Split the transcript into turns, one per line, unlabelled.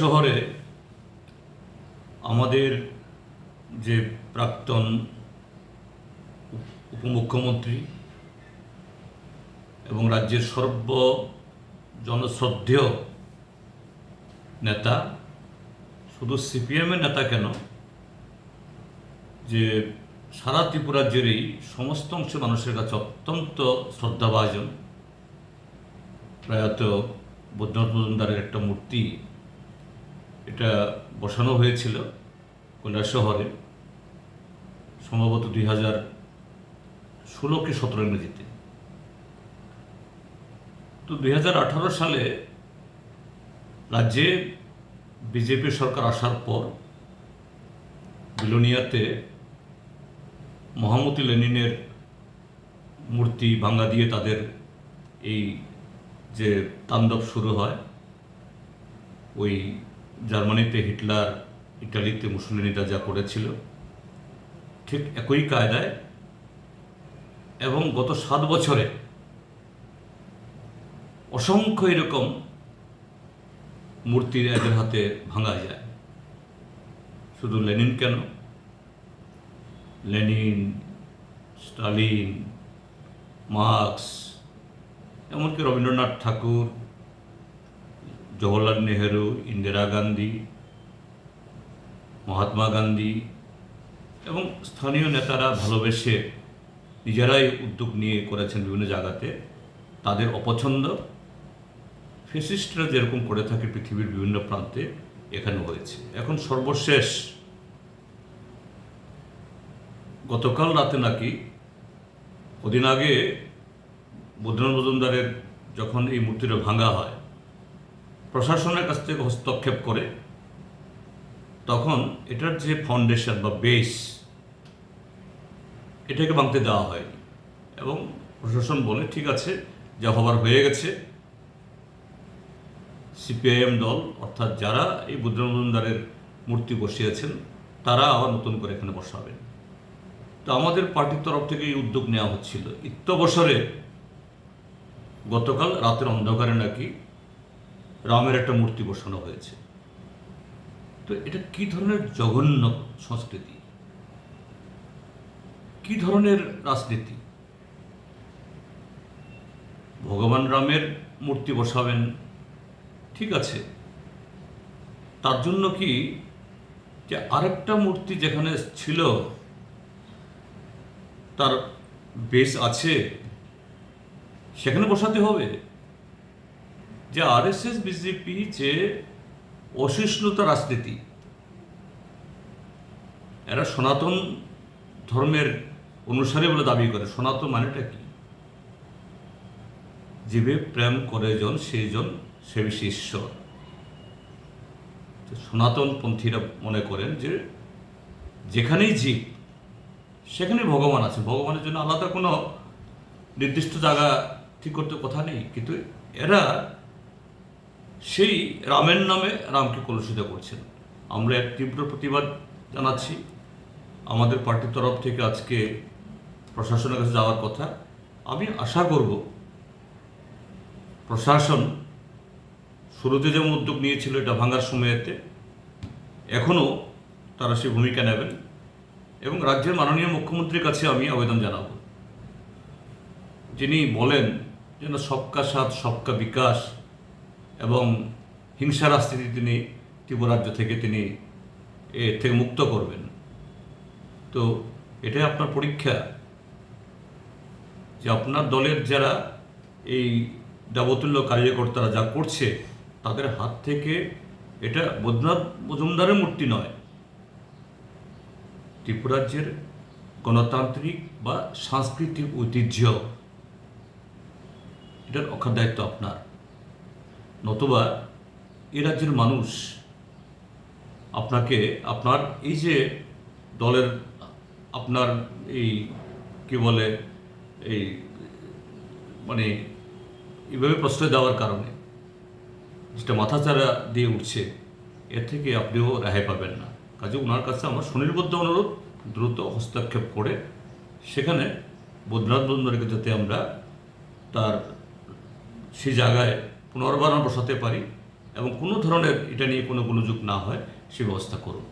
শহরে আমাদের যে প্রাক্তন উপমুখ্যমন্ত্রী এবং রাজ্যের সর্ব জনশ্রদ্ধেয় নেতা, শুধু সিপিএমের নেতা কেন, যে সারা ত্রিপুরা ত্রিপুরাজ্যেরই সমস্ত অংশের মানুষের কাছে অত্যন্ত শ্রদ্ধাভাজন, প্রয়াত বৈদ্যনাথ মজুমদারের একটা মূর্তি এটা বসানো হয়েছিল কৈলাস শহরে, সম্ভবত দুই হাজার ষোলো কি সতেরো ইংরেজিতে। তো দুই হাজার আঠারো সালে রাজ্যে বিজেপি সরকার আসার পর বিলোনিয়াতে মহামতি লেনিনের মূর্তি ভাঙ্গা দিয়ে তাদের এই যে তাণ্ডব শুরু হয়, ওই জার্মানিতে হিটলার, ইটালিতে মুসলিনিরা যা করেছিল, ঠিক একই কায়দায় এবং গত সাত বছরে অসংখ্য এরকম মূর্তি এদের হাতে ভাঙা যায়। শুধু লেনিন কেন? লেনিন, স্টালিন, মার্কস, এমনকি রবীন্দ্রনাথ ঠাকুর জওহরলাল নেহেরু, ইন্দিরা গান্ধী, মহাত্মা গান্ধী এবং স্থানীয় নেতারা ভালোবেসে নিজেরাই উদ্যোগ নিয়ে করেছেন বিভিন্ন জায়গাতে। তাদের অপছন্দ ফেসিস্টরা যেরকম করে থাকে পৃথিবীর বিভিন্ন প্রান্তে এখানে হয়েছে। এখন সর্বশেষ গতকাল রাতে নাকি কদিন আগে বৈদ্যনাথ মজুমদারের যখন এই মূর্তিটা ভাঙা হয় প্রশাসনের কাছ থেকে হস্তক্ষেপ করে তখন এটার যে ফাউন্ডেশন বা বেস এটাকে ভাঙতে দেওয়া হয় এবং প্রশাসন বলে, ঠিক আছে, যা হবার হয়ে গেছে। সিপিআইএম দল, অর্থাৎ যারা এই বুদ্ধনাথ মজুমদারের মূর্তি বসিয়েছেন, তারা আবার নতুন করে এখানে বসাবেন। তো আমাদের পার্টির তরফ থেকে এই উদ্যোগ নেওয়া হচ্ছিল। ইত্যবসরে গতকাল রাতের অন্ধকারে নাকি রামের একটা মূর্তি বসানো হয়েছে। তো এটা কি ধরনের জঘন্য সংস্কৃতি? কি ধরনের রাজনীতি? ভগবান রামের মূর্তি বসাবেন, ঠিক আছে। তার জন্য কি যে আরেকটা মূর্তি যেখানে ছিল, তার বেশ আছে, সেখানে বসাতে হবে? যে আরএসএস বিজেপি যে অসহিষ্ণুতা রাজনীতি। এরা সনাতন ধর্মের অনুসারী বলে দাবি করে। সনাতন মানেটা কি? জীবে প্রেম করে জন সেই জন, সে বেশি ঈশ্বর। সনাতন পন্থীরা মনে করেন যে যেখানেই জীব সেখানে ভগবান আছে। ভগবানের জন্য আলাদা কোনো নির্দিষ্ট জায়গা ঠিক করতে কথা নেই। কিন্তু এরা সেই রামের নামে রামকে কলুষিত করছেন। আমরা এক তীব্র প্রতিবাদ জানাচ্ছি। আমাদের পার্টির তরফ থেকে আজকে প্রশাসনের কাছে যাওয়ার কথা। আমি আশা করব প্রশাসন শুরুতে যেমন উদ্যোগ নিয়েছিল এটা ভাঙার সময়েতে, এখনও তারা সে ভূমিকা নেবেন এবং রাজ্যের মাননীয় মুখ্যমন্ত্রীর কাছে আমি আবেদন জানাব। যিনি বলেন যেন সবকা সাথ, সবকা বিকাশ এবং হিংসার রাজনীতি তিনি ত্রিপুরাজ্য থেকে তিনি এর থেকে মুক্ত করবেন। তো এটাই আপনার পরীক্ষা যে আপনার দলের যারা এই দেবতুল্য কার্যকর্তারা যা করছে, তাদের হাত থেকে এটা বৈদ্যনাথ মজুমদারের মূর্তি নয়। ত্রিপুরাজ্যের গণতান্ত্রিক বা সাংস্কৃতিক ঐতিহ্য, এটার রক্ষার দায়িত্ব আপনার। নতুবা এ রাজ্যের মানুষ আপনাকে, আপনার এই যে দলের আপনার এই কি বলে, এই মানে এভাবে প্রশ্রয় দেওয়ার কারণে যেটা মাথাচাড়া দিয়ে উঠছে, এর থেকে আপনিও রেহাই পাবেন না। কাজে ওনার কাছে আমার সুনির্বদ্ধ অনুরোধ, দ্রুত হস্তক্ষেপ করে সেখানে বৈদ্যনাথ বন্ধুকে যাতে আমরা তার সেই জায়গায় পুনর্বার বসাতে পারি এবং কোনো ধরনের এটা নিয়ে কোনো গোলযোগ না হয়, সে ব্যবস্থা করুন।